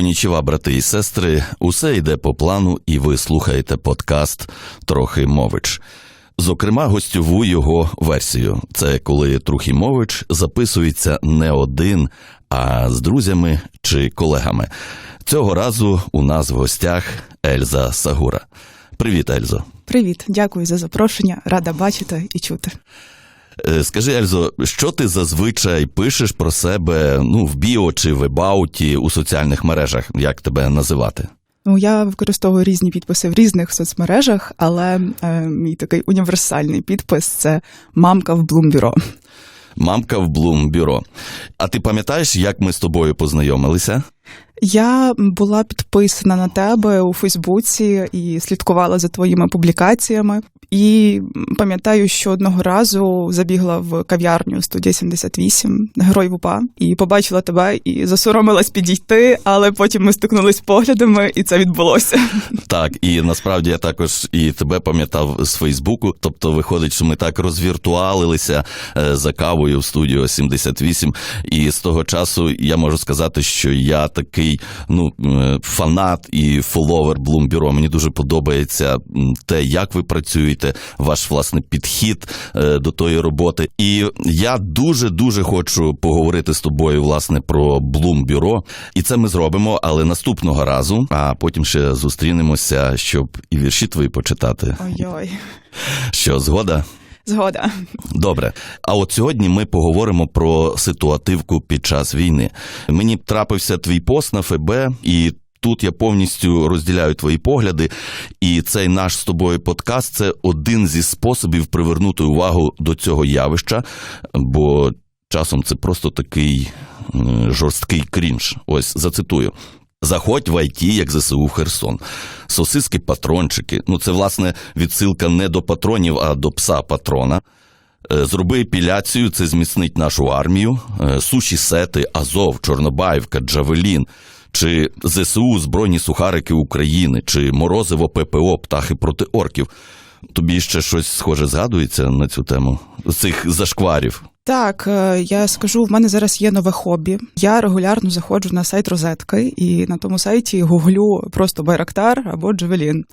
Конічева, брати і сестри, усе йде по плану, і ви слухаєте подкаст Трохи Мович. Зокрема, гостьову його версію. Це коли Трухімович записується не один, а з друзями чи колегами. Цього разу у нас в гостях Ельза Сагура. Привіт, Ельзо. Привіт, дякую за запрошення. Рада бачити і чути. Е, Скажи, Ельзо, що ти зазвичай пишеш про себе ну, в біо чи в ебауті у соціальних мережах, як тебе називати? Ну, я використовую різні підписи в різних соцмережах, але е, мій такий універсальний підпис це мамка в Блумбюро. Мамка в Блум бюро. А ти пам'ятаєш, як ми з тобою познайомилися? Я була підписана на тебе у Фейсбуці і слідкувала за твоїми публікаціями. І пам'ятаю, що одного разу забігла в кав'ярню студія 78 герой ВУПА, і побачила тебе і засоромилась підійти, але потім ми стикнулись поглядами, і це відбулося. Так, і насправді я також і тебе пам'ятав з Фейсбуку. Тобто, виходить, що ми так розвіртуалилися е, за кавою в студіо 78. І з того часу я можу сказати, що я такий ну е, фанат і фоловер Блумбюро. Мені дуже подобається те, як ви працюєте, ваш власне підхід е, до тої роботи. І я дуже дуже хочу поговорити з тобою власне про Блумбюро. І це ми зробимо, але наступного разу. А потім ще зустрінемося, щоб і вірші твої почитати. Ой-ой, Що згода? Згода. Добре, а от сьогодні ми поговоримо про ситуативку під час війни. Мені трапився твій пост на ФБ, і тут я повністю розділяю твої погляди. І цей наш з тобою подкаст це один зі способів привернути увагу до цього явища, бо часом це просто такий жорсткий крінж. Ось зацитую. Заходь в ІТ, як ЗСУ Херсон. Сосиски патрончики. Ну, це, власне, відсилка не до патронів, а до пса патрона. Е, Зроби епіляцію, це зміцнить нашу армію. Е, Суші сети, Азов, Чорнобаївка, Джавелін. Чи ЗСУ Збройні сухарики України, чи Морозиво ППО, птахи проти орків. Тобі ще щось схоже згадується на цю тему? Цих зашкварів. Так, е, я скажу, в мене зараз є нове хобі. Я регулярно заходжу на сайт розетки і на тому сайті гуглю просто Байрактар або Джавелін.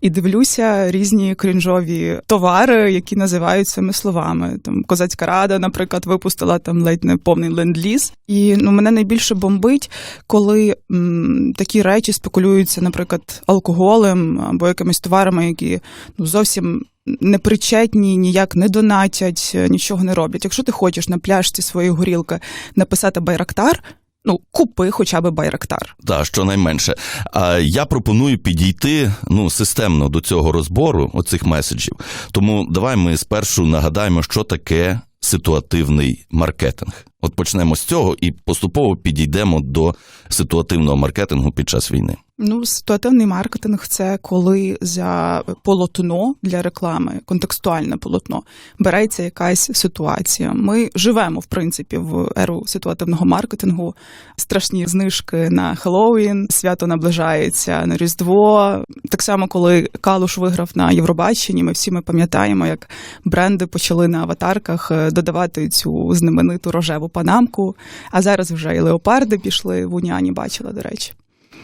І дивлюся різні крінжові товари, які називають цими словами. Там Козацька рада, наприклад, випустила там ледь не повний ленд-ліз. І ну мене найбільше бомбить, коли м, такі речі спекулюються, наприклад, алкоголем або якимись товарами, які ну зовсім непричетні, ніяк не донатять, е, нічого не роблять. Якщо ти хочеш на пляшці своєї горілки написати Байрактар, ну купи хоча б Байрактар. Так, щонайменше. А я пропоную підійти ну, системно до цього розбору оцих меседжів. Тому давай ми спершу нагадаємо, що таке ситуативний маркетинг. От почнемо з цього і поступово підійдемо до ситуативного маркетингу під час війни. Ну, ситуативний маркетинг це коли за полотно для реклами, контекстуальне полотно, береться якась ситуація. Ми живемо, в принципі, в еру ситуативного маркетингу. Страшні знижки на Хеллоуін, свято наближається на Різдво. Так само, коли Калуш виграв на Євробаченні, ми всі ми пам'ятаємо, як бренди почали на аватарках е, додавати цю знамениту рожеву панамку. А зараз вже і леопарди пішли в Уніані, бачила, до речі.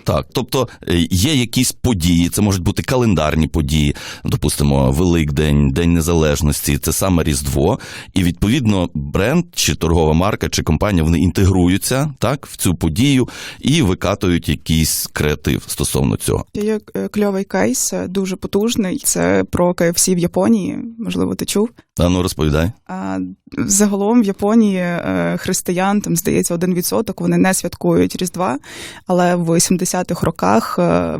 Так, тобто е, є якісь події, це можуть бути календарні події, допустимо, Великдень, День Незалежності, це саме Різдво. І відповідно бренд чи торгова марка чи компанія вони інтегруються так в цю подію і викатують якийсь креатив стосовно цього. Є е, кльовий кейс, е, дуже потужний. Це про KFC в Японії. Можливо, ти чув. А ну розповідай. А загалом в Японії християн там здається один відсоток. Вони не святкують Різдва, але в 70-х роках. е,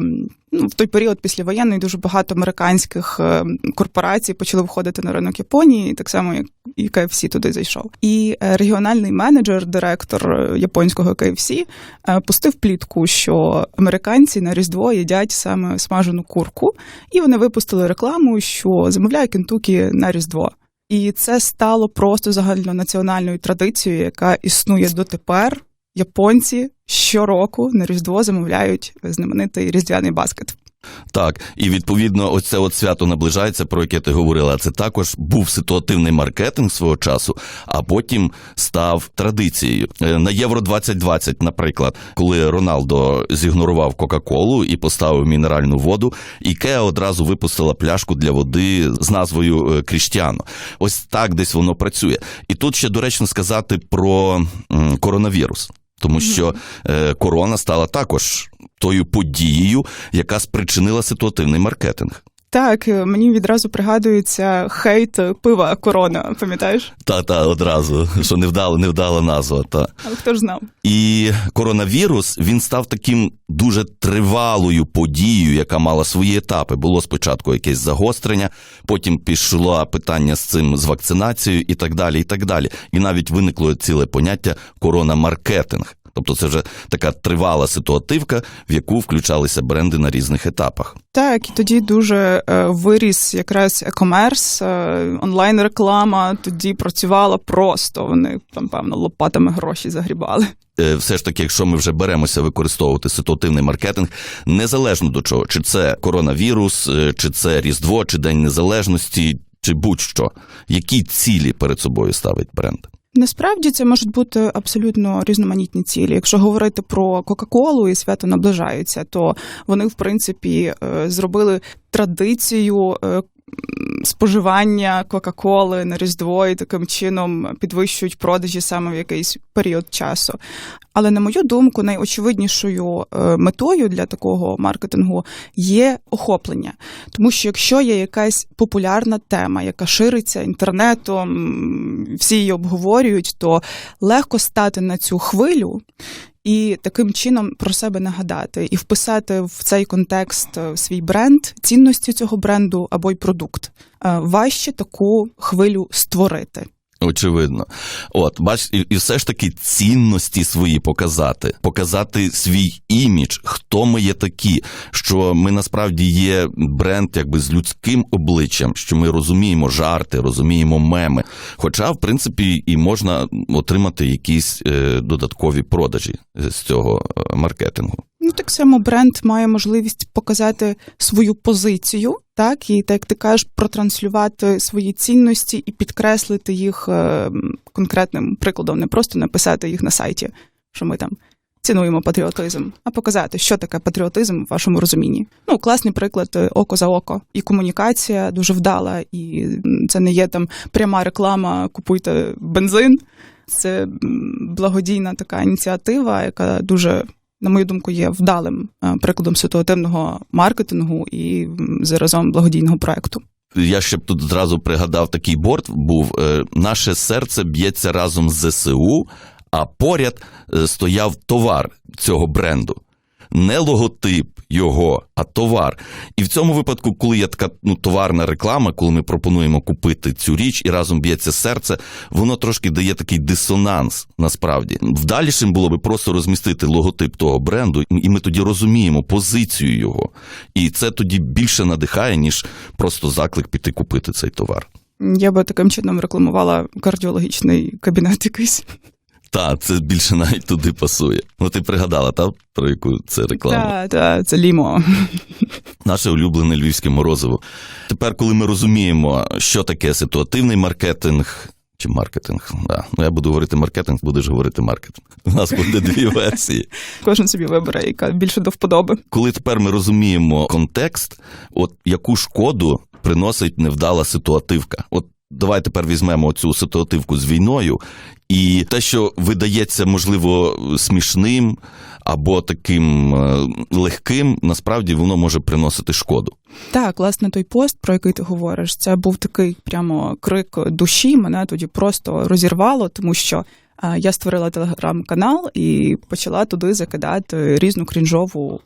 Ну, в той період післявоєнний дуже багато американських е, корпорацій почали входити на ринок Японії, так само як і KFC туди зайшов. І е, регіональний менеджер, директор японського KFC, пустив плітку, що американці на Різдво їдять саме смажену курку, і вони випустили рекламу, що замовляє Кентукі на Різдво. І це стало просто загальнонаціональною традицією, яка існує дотепер. Японці щороку на Різдво замовляють знаменитий різдвяний баскет. Так, і відповідно, ось це от свято наближається, про яке ти говорила. Це також був ситуативний маркетинг свого часу, а потім став традицією. Е, На Євро 2020, наприклад, коли Роналдо зігнорував Кока-Колу і поставив мінеральну воду, Ікеа одразу випустила пляшку для води з назвою е, Кріштіано. Ось так десь воно працює. І тут ще доречно сказати про коронавірус. Тому що е, корона стала також тою подією, яка спричинила ситуативний маркетинг. Так, е, мені відразу пригадується хейт пива корона, пам'ятаєш? Та та одразу, що невдала, невдала назва. Та Але хто ж знав? і коронавірус він став таким дуже тривалою подією, яка мала свої етапи. Було спочатку якесь загострення, потім пішло питання з цим з вакцинацією і так далі. І так далі. І навіть виникло ціле поняття коронамаркетинг. Тобто це вже така тривала ситуативка, в яку включалися бренди на різних етапах. Так, і тоді дуже е, виріс якраз е, онлайн-реклама тоді працювала просто. Вони там, певно, лопатами гроші загрібали. Е, все ж таки, якщо ми вже беремося використовувати ситуативний маркетинг, незалежно до чого, чи це коронавірус, е, чи це Різдво, чи День Незалежності, чи будь-що, які цілі перед собою ставить бренд? Насправді це можуть бути абсолютно різноманітні цілі. Якщо говорити про Кока-Колу і свято наближаються, то вони, в принципі, е, зробили традицію. Споживання Кока-Коли на Різдво і таким чином підвищують продажі саме в якийсь період часу. Але на мою думку, найочевиднішою е, метою для такого маркетингу є охоплення. Тому що якщо є якась популярна тема, яка шириться інтернетом, всі її обговорюють, то легко стати на цю хвилю. І таким чином про себе нагадати і вписати в цей контекст е, свій бренд, цінності цього бренду або й продукт. Е, Важче таку хвилю створити. Очевидно. От, бач, і, і все ж таки цінності свої показати, показати свій імідж, хто ми є такі, що ми насправді є бренд якби з людським обличчям, що ми розуміємо жарти, розуміємо меми. Хоча, в принципі, і можна отримати якісь е, додаткові продажі е, з цього е, маркетингу. Ну, так само бренд має можливість показати свою позицію, так і так як ти кажеш, протранслювати свої цінності і підкреслити їх е, конкретним прикладом, не просто написати їх на сайті, що ми там. Цінуємо патріотизм, а показати, що таке патріотизм в вашому розумінні. Ну, класний приклад е, око за око. І комунікація дуже вдала, і це не є там пряма реклама Купуйте бензин. Це благодійна така ініціатива, яка дуже на мою думку, є вдалим е, прикладом ситуативного маркетингу і заразом благодійного проекту. Я ще б тут зразу пригадав такий борт був: е, наше серце б'ється разом з ЗСУ, а поряд е, стояв товар цього бренду. Не логотип його, а товар. І в цьому випадку, коли є така ну, товарна реклама, коли ми пропонуємо купити цю річ і разом б'ється серце, воно трошки дає такий дисонанс насправді. Вдалішим було би просто розмістити логотип того бренду, і ми тоді розуміємо позицію його. І це тоді більше надихає, ніж просто заклик піти купити цей товар. Я би таким чином рекламувала кардіологічний кабінет якийсь. Та, це більше навіть туди пасує. Ну, ти пригадала, та, про яку це реклама? Та, та, це лімо. Наше улюблене львівське морозиво. Тепер, коли ми розуміємо, що таке ситуативний маркетинг. Чи маркетинг? Да. Ну, я буду говорити маркетинг, будеш говорити маркетинг. У нас буде дві версії. Кожен собі вибере, яка більше до вподоби. Коли тепер ми розуміємо контекст, от яку шкоду приносить невдала ситуативка. От давай тепер візьмемо цю ситуативку з війною, і те, що видається, можливо, смішним або таким е, легким, насправді воно може приносити шкоду. Так, власне, той пост, про який ти говориш, це був такий прямо крик душі. Мене тоді просто розірвало, тому що я створила телеграм-канал і почала туди закидати різну крінжову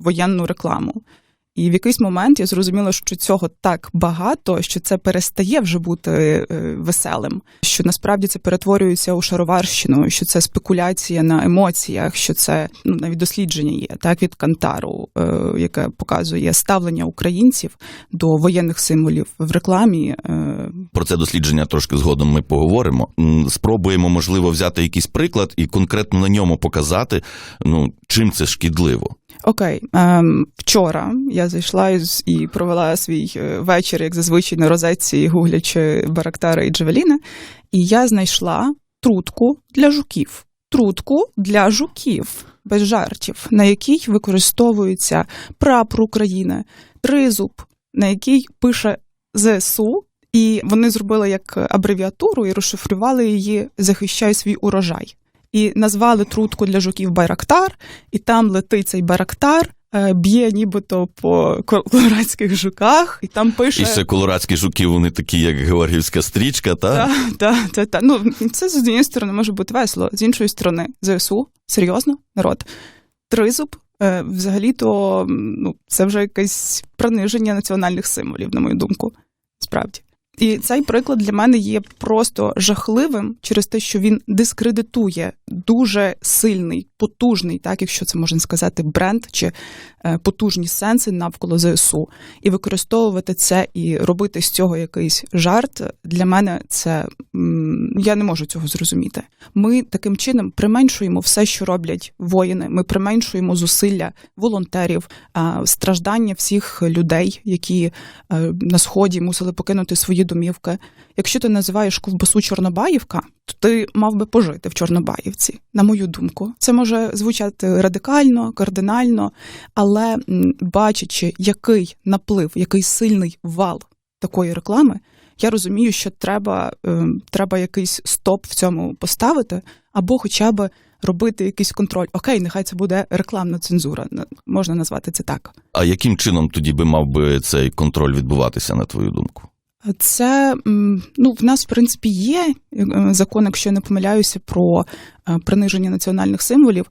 воєнну рекламу. І в якийсь момент я зрозуміла, що цього так багато, що це перестає вже бути е, веселим. Що насправді це перетворюється у шароварщину, що це спекуляція на емоціях, що це ну навіть дослідження є так від Кантару, е, яке показує ставлення українців до воєнних символів в рекламі. Е, Про це дослідження трошки згодом ми поговоримо. Спробуємо, можливо, взяти якийсь приклад і конкретно на ньому показати, ну чим це шкідливо. Окей, ем, вчора я зайшла із- і провела свій е, вечір, як зазвичай, на розетці, гуглячи барактари і джавеліни, і я знайшла трутку для жуків. Трутку для жуків без жартів, на якій використовується прапор України, тризуб, на який пише ЗСУ, і вони зробили як абревіатуру і розшифрували її Захищай свій урожай. І назвали трутку для жуків Байрактар, і там летить цей Байрактар, е, б'є нібито по колорадських жуках, і там пише. І ще колорадські жуки, вони такі, як георгіївська стрічка, та? Та, та, та, та. Ну, це з однієї сторони може бути весело, з іншої сторони, ЗСУ, серйозно, народ. Тризуб, е, взагалі-то, ну, це вже якесь приниження національних символів, на мою думку. Справді. І цей приклад для мене є просто жахливим через те, що він дискредитує дуже сильний, потужний, так якщо це можна сказати, бренд чи е, потужні сенси навколо ЗСУ. І використовувати це і робити з цього якийсь жарт для мене це я не можу цього зрозуміти. Ми таким чином применшуємо все, що роблять воїни. Ми применшуємо зусилля волонтерів, страждання всіх людей, які е, на сході мусили покинути свої домівки. Якщо ти називаєш ковбасу Чорнобаївка, ти мав би пожити в Чорнобаївці, на мою думку. Це може звучати радикально, кардинально, але бачачи, який наплив, який сильний вал такої реклами, я розумію, що треба, е, треба якийсь стоп в цьому поставити, або хоча б робити якийсь контроль. Окей, нехай це буде рекламна цензура, можна назвати це так. А яким чином тоді би мав би цей контроль відбуватися, на твою думку? Це ну в нас в принципі є е, закон, якщо я не помиляюся, про е, приниження національних символів.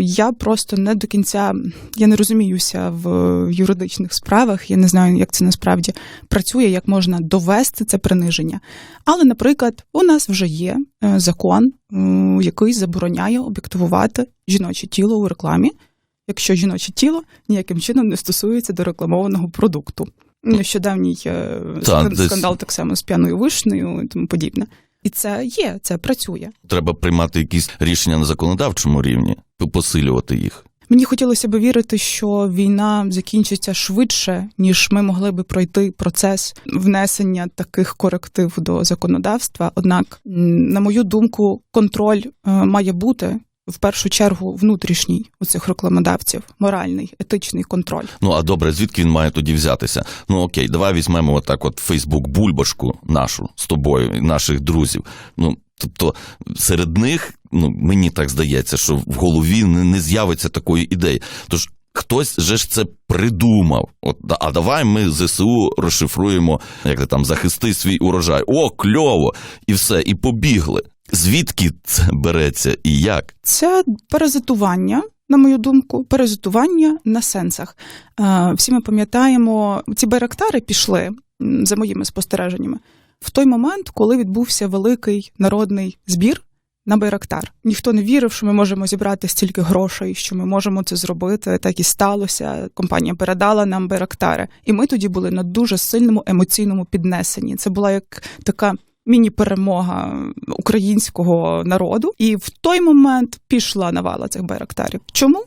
Я просто не до кінця я не розуміюся в юридичних справах. Я не знаю, як це насправді працює, як можна довести це приниження. Але, наприклад, у нас вже є е, закон, який забороняє об'єктивувати жіноче тіло у рекламі, якщо жіноче тіло ніяким чином не стосується до рекламованого продукту. Нещодавній е, Та, скан- десь- скандал так само з п'яною вишнею і тому подібне. І це є, це працює. Треба приймати якісь рішення на законодавчому рівні, посилювати їх. Мені хотілося б вірити, що війна закінчиться швидше, ніж ми могли би пройти процес внесення таких коректив до законодавства. Однак, на мою думку, контроль е, має бути в першу чергу внутрішній у цих рекламодавців, моральний, етичний контроль. Ну а добре, звідки він має тоді взятися? Ну окей, давай візьмемо отак, от Фейсбук бульбашку нашу з тобою, наших друзів. Ну тобто серед них, ну мені так здається, що в голові не, не з'явиться такої ідеї. Тож хтось же ж це придумав. От а давай ми ЗСУ розшифруємо, як ти там захисти свій урожай. О, кльово! І все, і побігли. Звідки це береться і як? Це паразитування, на мою думку, паразитування на сенсах. Е, Всі ми пам'ятаємо, ці байрактари пішли за моїми спостереженнями в той момент, коли відбувся великий народний збір. На Байрактар ніхто не вірив, що ми можемо зібрати стільки грошей, що ми можемо це зробити. Так і сталося. Компанія передала нам Байрактари, і ми тоді були на дуже сильному емоційному піднесенні. Це була як така міні-перемога українського народу. І в той момент пішла навала цих байрактарів. Чому?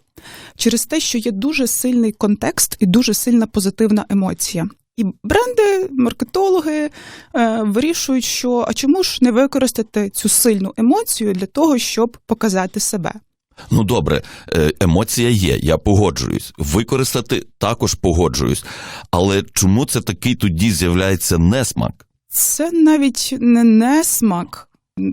Через те, що є дуже сильний контекст і дуже сильна позитивна емоція. І бренди, маркетологи е, вирішують, що а чому ж не використати цю сильну емоцію для того, щоб показати себе. Ну добре, е, емоція є, я погоджуюсь. Використати також погоджуюсь. Але чому це такий тоді з'являється несмак? Це навіть не несмак,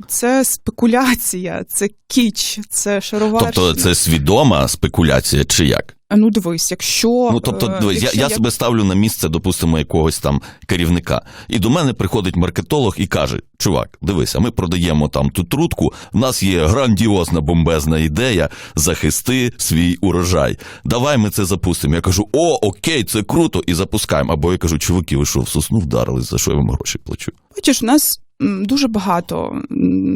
це спекуляція, це кіч, це шароварщина. Тобто це свідома спекуляція чи як? Ну дивись, якщо Ну тобто, е, дивись, я, якщо я себе ставлю на місце, допустимо, якогось там керівника, і до мене приходить маркетолог і каже: Чувак, дивись, а ми продаємо там ту трутку. В нас є грандіозна бомбезна ідея захисти свій урожай. Давай ми це запустимо. Я кажу, о, окей, це круто, і запускаємо. Або я кажу, чуваки, ви що, в сосну вдарились, за що я вам гроші плачу? Бачиш, у нас дуже багато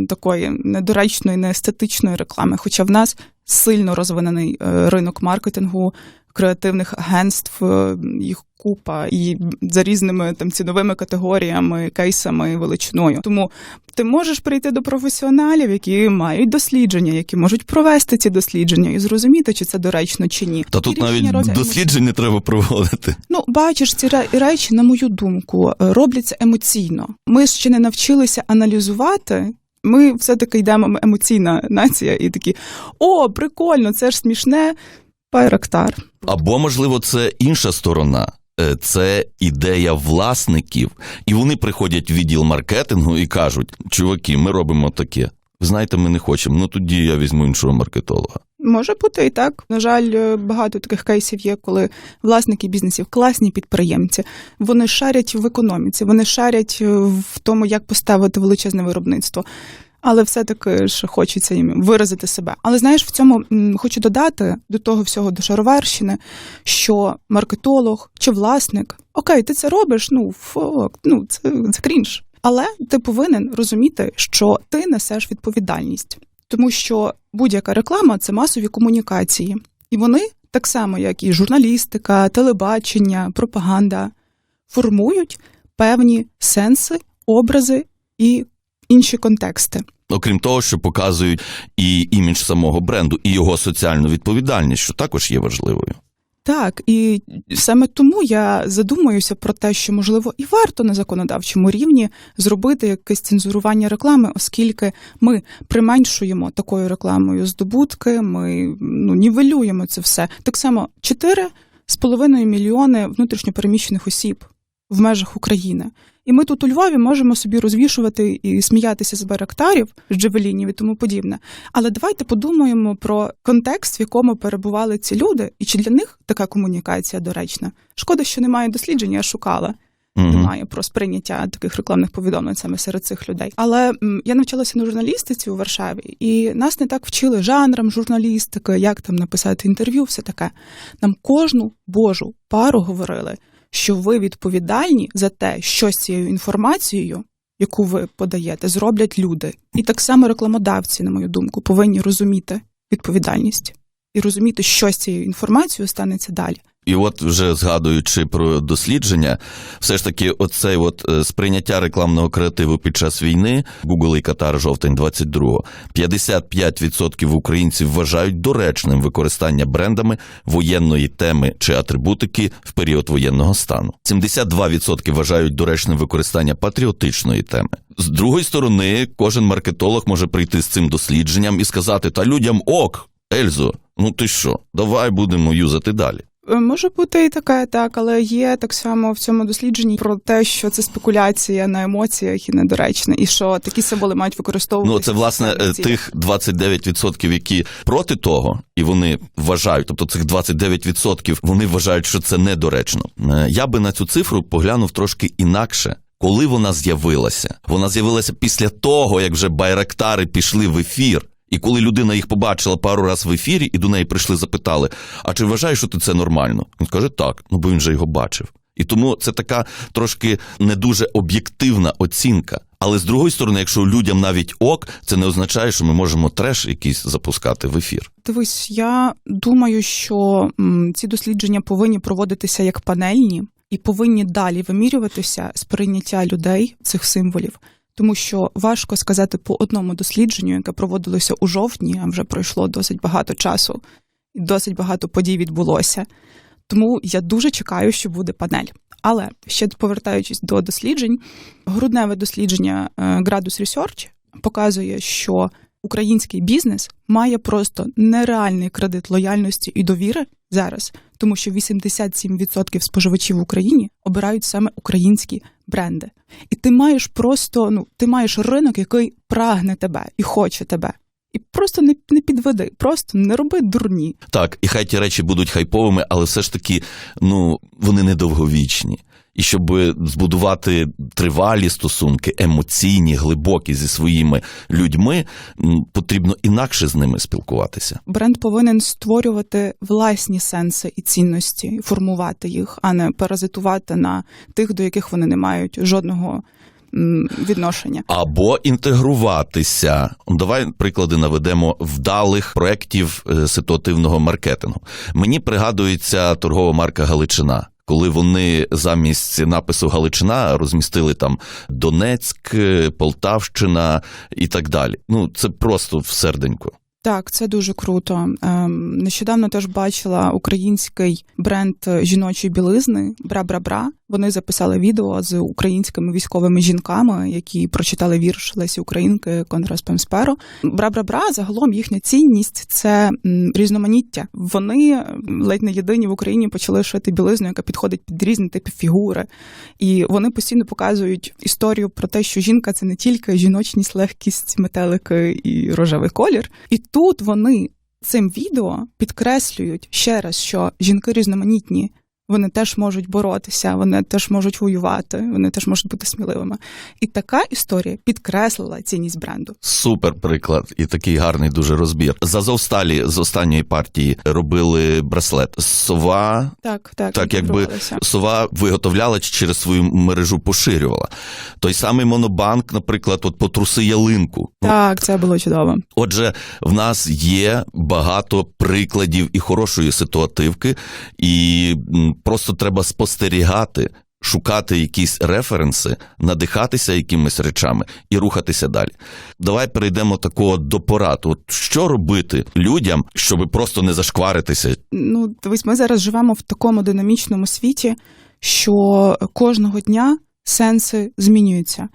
такої недоречної, неестетичної реклами, хоча в нас сильно розвинений е, ринок маркетингу, креативних агентств, е, їх купа, і за різними там ціновими категоріями, кейсами, величиною. Тому ти можеш прийти до професіоналів, які мають дослідження, які можуть провести ці дослідження і зрозуміти, чи це доречно чи ні. Та І тут навіть робиться досліджень не треба проводити. Ну, бачиш, ці речі, на мою думку, е, робляться емоційно. Ми ще не навчилися аналізувати. Ми все-таки йдемо ми емоційна нація, і такі: о, прикольно, це ж смішне. Байрактар. Або, можливо, це інша сторона. Е, Це ідея власників, і вони приходять в відділ маркетингу і кажуть: чуваки, ми робимо таке. Ви знаєте, ми не хочемо. Ну тоді я візьму іншого маркетолога. Може бути і так. На жаль, е, багато таких кейсів є, коли власники бізнесів, класні підприємці, вони шарять в економіці, вони шарять е, в тому, як поставити величезне виробництво. Але все-таки ж хочеться їм виразити себе. Але знаєш, в цьому хочу додати до того всього до шароварщини, що маркетолог чи власник, окей, ти це робиш, ну фок, ну це, це крінж. Але ти повинен розуміти, що ти несеш відповідальність тому що будь-яка реклама це масові комунікації, і вони, так само як і журналістика, телебачення, пропаганда, формують певні сенси, образи і інші контексти. Окрім того, що показують і імідж самого бренду, і його соціальну відповідальність, що також є важливою. Так, і саме тому я задумуюся про те, що можливо і варто на законодавчому рівні зробити якесь цензурування реклами, оскільки ми применшуємо такою рекламою здобутки, ми ну нівелюємо це все. Так само 4,5 мільйони внутрішньопереміщених осіб в межах України. І ми тут у Львові можемо собі розвішувати і сміятися з барактарів, з джевелінів і тому подібне. Але давайте подумаємо про контекст, в якому перебували ці люди, і чи для них така комунікація доречна. Шкода, що немає досліджень, я шукала. Мгм. Немає про сприйняття таких рекламних повідомлень саме серед цих людей. Але м, я навчалася на журналістиці у Варшаві, і нас не так вчили жанрам журналістики, як там написати інтерв'ю, все таке. Нам кожну божу пару говорили, що ви відповідальні за те, що з цією інформацією, яку ви подаєте, зроблять люди. І так само рекламодавці, на мою думку, повинні розуміти відповідальність і розуміти, що з цією інформацією станеться далі. І от вже згадуючи про дослідження, все ж таки, оцей от е, сприйняття рекламного креативу під час війни, Google і Катар, жовтень 22-го, 55% українців вважають доречним використання брендами воєнної теми чи атрибутики в період воєнного стану. 72% вважають доречним використання патріотичної теми. З другої сторони, кожен маркетолог може прийти з цим дослідженням і сказати: та людям ок, Ельзо, ну ти що, давай будемо юзати далі. Е, Може бути і таке, так, але є так само в цьому дослідженні про те, що це спекуляція на емоціях і недоречне, і що такі символи мають використовувати. Ну, це власне тих 29%, які проти того, і вони вважають, тобто цих 29% вони вважають, що це недоречно. Е, Я би на цю цифру поглянув трошки інакше. Коли вона з'явилася? Вона з'явилася після того, як вже байрактари пішли в ефір. І коли людина їх побачила пару разів в ефірі, і до неї прийшли, запитали: а чи вважаєш, що ти це нормально? Він каже, так, ну бо він же його бачив. І тому це така трошки не дуже об'єктивна оцінка. Але з другої сторони, якщо людям навіть ок, це не означає, що ми можемо треш якийсь запускати в ефір. Дивись, я думаю, що ці дослідження повинні проводитися як панельні і повинні далі вимірюватися з прийняття людей цих символів. Тому що важко сказати по одному дослідженню, яке проводилося у жовтні, а вже пройшло досить багато часу, і досить багато подій відбулося. Тому я дуже чекаю, що буде панель. Але ще повертаючись до досліджень, грудневе дослідження е, Gradus Research показує, що український бізнес має просто нереальний кредит лояльності і довіри зараз, тому що 87% споживачів в Україні обирають саме українські бренди. І ти маєш просто ну ти маєш ринок, який прагне тебе і хоче тебе. І просто не, не підведи, просто не роби дурні. Так, і хай ті речі будуть хайповими, але все ж таки, ну вони недовговічні. І щоб збудувати тривалі стосунки, емоційні, глибокі зі своїми людьми, потрібно інакше з ними спілкуватися. Бренд повинен створювати власні сенси і цінності, формувати їх, а не паразитувати на тих, до яких вони не мають жодного відношення. Або інтегруватися. Давай приклади наведемо вдалих проєктів е, ситуативного маркетингу. Мені пригадується торгова марка Галичина. Коли вони замість напису Галичина розмістили там Донецьк, Полтавщина і так далі. Ну це просто в серденьку. Так, це дуже круто. Ем, нещодавно теж бачила український бренд жіночої білизни Бра-бра-бра. Вони записали відео з українськими військовими жінками, які прочитали вірш Лесі Українки Конра Спемсперо. Бра-бра-бра, загалом їхня цінність це різноманіття. Вони ледь не єдині в Україні почали шити білизну, яка підходить під різні типи фігури. І вони постійно показують історію про те, що жінка це не тільки жіночність, легкість, метелики і рожевий колір. І тут вони цим відео підкреслюють ще раз, що жінки різноманітні. Вони теж можуть боротися, вони теж можуть воювати, вони теж можуть бути сміливими. І така історія підкреслила цінність бренду. Супер приклад і такий гарний дуже розбір. З Азовсталі з останньої партії робили браслет. Сова Так, так, Так, якби сова виготовляла чи через свою мережу поширювала. Той самий монобанк, наприклад, от по труси ялинку. Ну, так, це було чудово. Отже, в нас є багато прикладів і хорошої ситуативки, і просто треба спостерігати. Шукати якісь референси, надихатися якимись речами і рухатися далі. Давай перейдемо такого до порад. От що робити людям, щоб просто не зашкваритися Ну, дивись, ми зараз живемо в такому динамічному світі, що кожного дня сенси змінюються.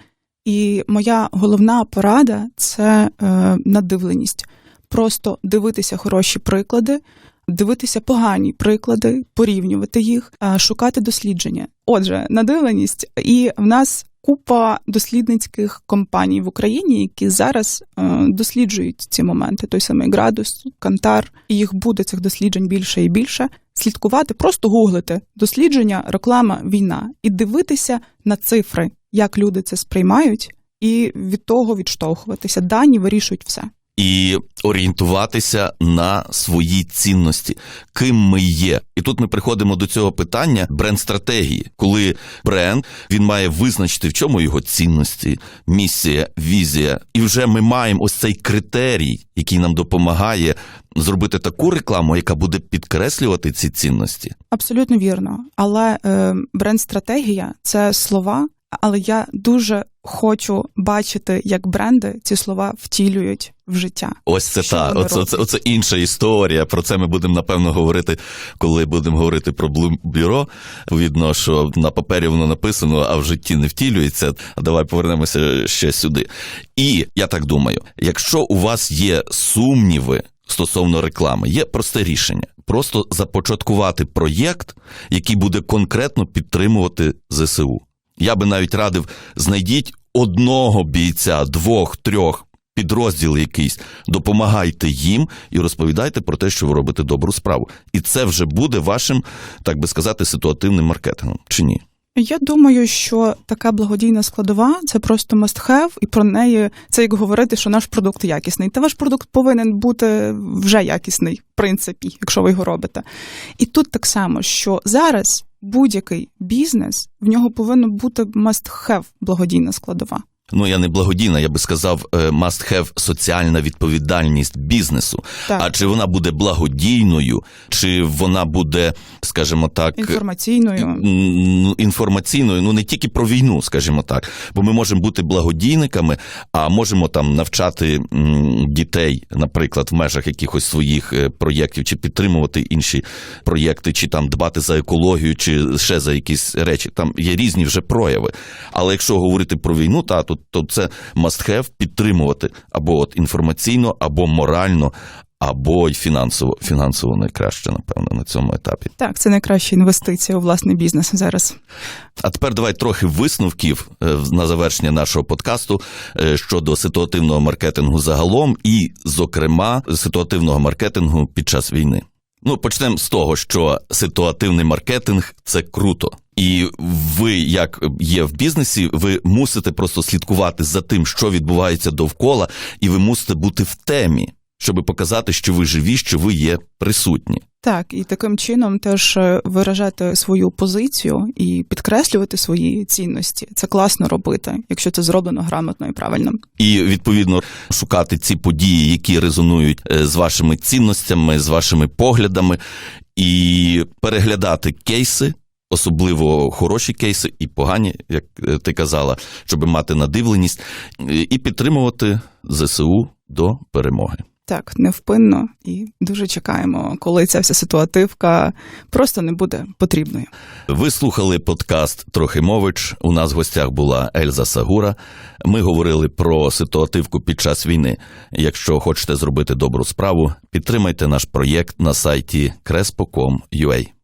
І моя головна порада це е, надивленість. Просто дивитися хороші приклади, дивитися погані приклади, порівнювати їх, шукати дослідження. Отже, надивленість, і в нас купа дослідницьких компаній в Україні, які зараз е, досліджують ці моменти. Той самий градус, Кантар, і їх буде цих досліджень більше і більше. Слідкувати, просто гуглити дослідження, реклама, війна і дивитися на цифри, як люди це сприймають, і від того відштовхуватися. Дані вирішують все. І орієнтуватися на свої цінності, ким ми є. І тут ми приходимо до цього питання бренд-стратегії, коли бренд він має визначити, в чому його цінності, місія, візія. І вже ми маємо ось цей критерій, який нам допомагає зробити таку рекламу, яка буде підкреслювати ці цінності. Абсолютно вірно. Але е, бренд-стратегія це слова. Але я дуже хочу бачити, як бренди ці слова втілюють в життя. Ось це та оце, оце, оце інша історія. Про це ми будемо напевно говорити, коли будемо говорити про Блум-бюро. Видно, що на папері воно написано, а в житті не втілюється. А давай повернемося ще сюди. І я так думаю, якщо у вас є сумніви стосовно реклами, є просте рішення. Просто започаткувати проєкт, який буде конкретно підтримувати ЗСУ. Я би навіть радив, знайдіть одного бійця, двох, трьох, підрозділ якийсь, допомагайте їм і розповідайте про те, що ви робите добру справу. І це вже буде вашим, так би сказати, ситуативним маркетингом, чи ні? Я думаю, що така благодійна складова це просто must have, і про неї це як говорити, що наш продукт якісний. Та ваш продукт повинен бути вже якісний, в принципі, якщо ви його робите. І тут так само, що зараз будь-який бізнес в нього повинно бути must have благодійна складова. Ну, я не благодійна, я би сказав, е, must have соціальна відповідальність бізнесу. Так. А чи вона буде благодійною, чи вона буде, скажімо так, Інформаційною. інформаційною, ну не тільки про війну, скажімо так. Бо ми можемо бути благодійниками, а можемо там навчати дітей, наприклад, в межах якихось своїх е, проєктів, чи підтримувати інші проєкти, чи там дбати за екологію, чи ще за якісь речі. Там є різні вже прояви. Але якщо говорити про війну, та то, то це must have підтримувати або от інформаційно, або морально. Або й фінансово, фінансово найкраще, напевно, на цьому етапі. Так, це найкраща інвестиція у власний бізнес зараз. А тепер давай трохи висновків е, на завершення нашого подкасту е, щодо ситуативного маркетингу загалом, і, зокрема, ситуативного маркетингу під час війни. Ну, почнемо з того, що ситуативний маркетинг це круто. І ви, як є в бізнесі, ви мусите просто слідкувати за тим, що відбувається довкола, і ви мусите бути в темі, щоб показати, що ви живі, що ви є присутні. Так, і таким чином теж е, виражати свою позицію і підкреслювати свої цінності. Це класно робити, якщо це зроблено грамотно і правильно. І відповідно шукати ці події, які резонують е, з вашими цінностями, з вашими поглядами, і переглядати кейси. Особливо хороші кейси і погані, як е, ти казала, щоб мати надивленість, і підтримувати ЗСУ до перемоги. Так, невпинно і дуже чекаємо, коли ця вся ситуативка просто не буде потрібною. Ви слухали подкаст Трохимович. У нас в гостях була Ельза Сагура. Ми говорили про ситуативку під час війни. Якщо хочете зробити добру справу, підтримайте наш проєкт на сайті crespo.com.ua.